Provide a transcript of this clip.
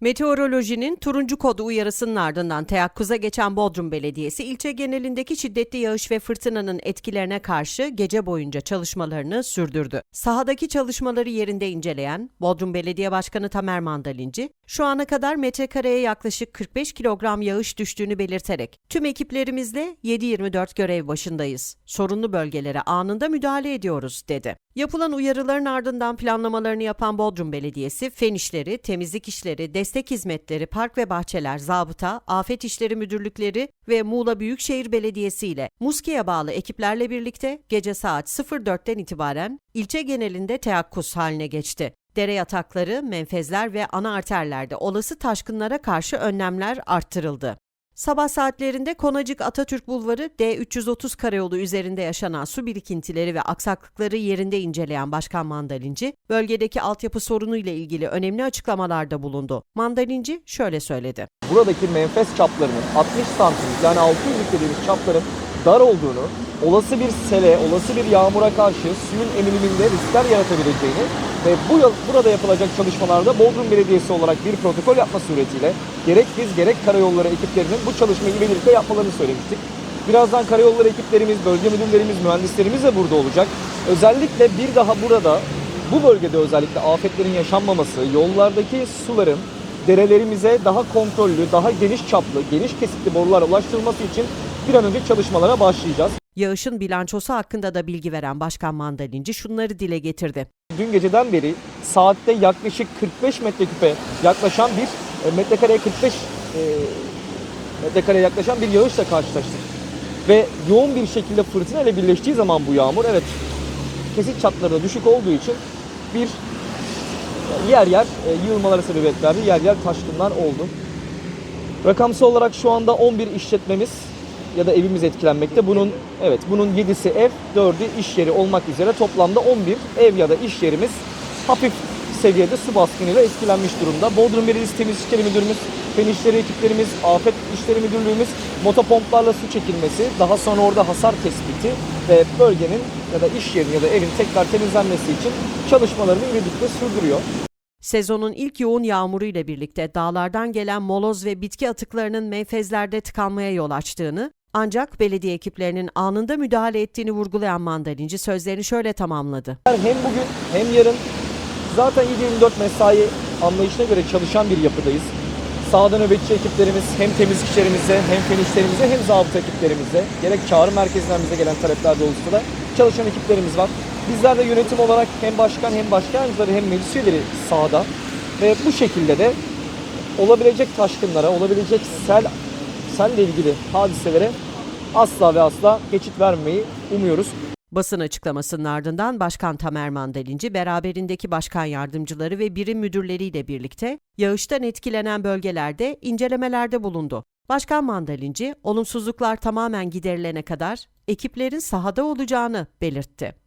Meteorolojinin turuncu kodu uyarısının ardından teyakkuza geçen Bodrum Belediyesi ilçe genelindeki şiddetli yağış ve fırtınanın etkilerine karşı gece boyunca çalışmalarını sürdürdü. Sahadaki çalışmaları yerinde inceleyen Bodrum Belediye Başkanı Tamer Mandalinci, şu ana kadar metrekareye yaklaşık 45 kilogram yağış düştüğünü belirterek, tüm ekiplerimizle 7-24 görev başındayız. Sorunlu bölgelere anında müdahale ediyoruz, dedi. Yapılan uyarıların ardından planlamalarını yapan Bodrum Belediyesi, fen işleri, temizlik işleri, destek hizmetleri, park ve bahçeler, zabıta, afet işleri müdürlükleri ve Muğla Büyükşehir Belediyesi ile Muski'ye bağlı ekiplerle birlikte gece saat 04'ten itibaren ilçe genelinde teyakkuz haline geçti. Dere yatakları, menfezler ve ana arterlerde olası taşkınlara karşı önlemler arttırıldı. Sabah saatlerinde Konacık Atatürk Bulvarı D330 karayolu üzerinde yaşanan su birikintileri ve aksaklıkları yerinde inceleyen Başkan Mandalinci, bölgedeki altyapı sorunu ile ilgili önemli açıklamalarda bulundu. Mandalinci şöyle söyledi. buradaki menfez çaplarının 60 santim yani 600 dediğimiz çapların dar olduğunu, olası bir sele, olası bir yağmura karşı suyun emiliminde riskler yaratabileceğini ve bu yıl- burada yapılacak çalışmalarda Bodrum Belediyesi olarak bir protokol yapma suretiyle gerek biz gerek karayolları ekiplerinin bu çalışmayı birlikte yapmalarını söylemiştik. Birazdan karayolları ekiplerimiz, bölge müdürlerimiz, mühendislerimiz de burada olacak. Özellikle bir daha burada bu bölgede özellikle afetlerin yaşanmaması, yollardaki suların derelerimize daha kontrollü, daha geniş çaplı, geniş kesitli borular ulaştırılması için bir an önce çalışmalara başlayacağız. Yağışın bilançosu hakkında da bilgi veren Başkan Mandalinci şunları dile getirdi. Dün geceden beri saatte yaklaşık 45 metreküpe yaklaşan bir e, metrekareye 45 e, metrekareye yaklaşan bir yağışla karşılaştık. Ve yoğun bir şekilde fırtına ile birleştiği zaman bu yağmur evet kesit çatları da düşük olduğu için bir yer yer e, yığılmalara sebebiyet verdi. Yer yer taşkınlar oldu. Rakamsal olarak şu anda 11 işletmemiz ya da evimiz etkilenmekte. Bunun evet bunun 7'si ev, 4'ü iş yeri olmak üzere toplamda 11 ev ya da iş yerimiz hafif seviyede su baskınıyla etkilenmiş durumda. Bodrum Belediyesi Temiz İşleri Müdürümüz, Fen İşleri ekiplerimiz, Afet İşleri Müdürlüğümüz motopomplarla su çekilmesi, daha sonra orada hasar tespiti ve bölgenin ya da iş yerinin ya da evin tekrar temizlenmesi için çalışmalarını ivedilikle sürdürüyor. Sezonun ilk yoğun yağmuru ile birlikte dağlardan gelen moloz ve bitki atıklarının menfezlerde tıkanmaya yol açtığını, ancak belediye ekiplerinin anında müdahale ettiğini vurgulayan mandalinci sözlerini şöyle tamamladı. Hem bugün hem yarın zaten 7-24 mesai anlayışına göre çalışan bir yapıdayız. Sahada nöbetçi ekiplerimiz hem temizlikçilerimize hem fen hem zabıta ekiplerimize gerek çağrı merkezinden bize gelen talepler doğrultusunda da çalışan ekiplerimiz var. Bizler de yönetim olarak hem başkan hem başkan yardımcıları hem meclis üyeleri sahada ve bu şekilde de olabilecek taşkınlara, olabilecek sel selle ilgili hadiselere asla ve asla geçit vermeyi umuyoruz. Basın açıklamasının ardından Başkan Tamer Mandalinci beraberindeki başkan yardımcıları ve birim müdürleriyle birlikte yağıştan etkilenen bölgelerde incelemelerde bulundu. Başkan Mandalinci, olumsuzluklar tamamen giderilene kadar ekiplerin sahada olacağını belirtti.